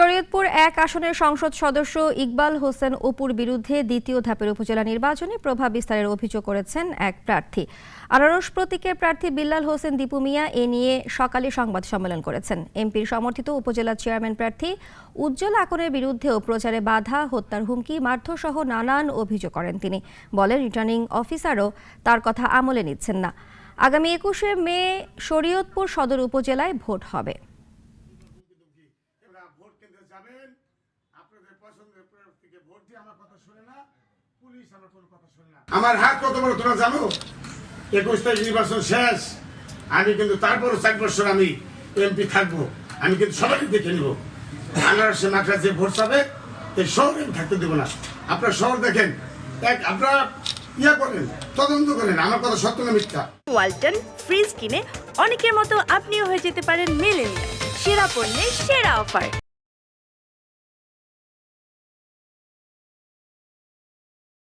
শরীয়তপুর এক আসনের সংসদ সদস্য ইকবাল হোসেন অপুর বিরুদ্ধে দ্বিতীয় ধাপের উপজেলা নির্বাচনে প্রভাব বিস্তারের অভিযোগ করেছেন এক প্রার্থী। আনারস প্রতীকের প্রার্থী বিল্লাল হোসেন দীপু মিয়া এ নিয়ে সকালে সংবাদ সম্মেলন করেছেন। এমপির সমর্থিত উপজেলা চেয়ারম্যান প্রার্থী উজ্জ্বল আকনের বিরুদ্ধেও প্রচারে বাধা, হত্যার হুমকি, মারধরসহ নানান অভিযোগ করেন তিনি। বলেন, রিটার্নিং অফিসারও তার কথা আমলে নিচ্ছেন না। আগামী একুশে মে শরীয়তপুর সদর উপজেলায় ভোট হবে। যাবেন আপনাদের পছন্দের প্রার্থীকে ভোট দিয়ে আমার কথা শুনে না পুলিশ আমার কোনো কথা শুনে না। আমার হাত কত বড় তোমরা জানো? একুশ তারিখ নির্বাচন শেষ আমি কিন্তু তারপরও চার বছর আমি এমপি থাকব আমি কিন্তু সবাইকে দেখে নিব। আনারসে মাঠে যে ভোট পাবে এই শহরে আমি থাকতে দেবো না। আপনার শহর দেখেন এক আপনারা ইয়া করেন তদন্ত করেন আমার কথা সত্য না মিথ্যা? ওয়ালটন ফ্রিজ কিনে অনেকের মতো আপনিও হয়ে যেতে পারেন মেলেনিয়া সেরা পণ্যের সেরা অফার।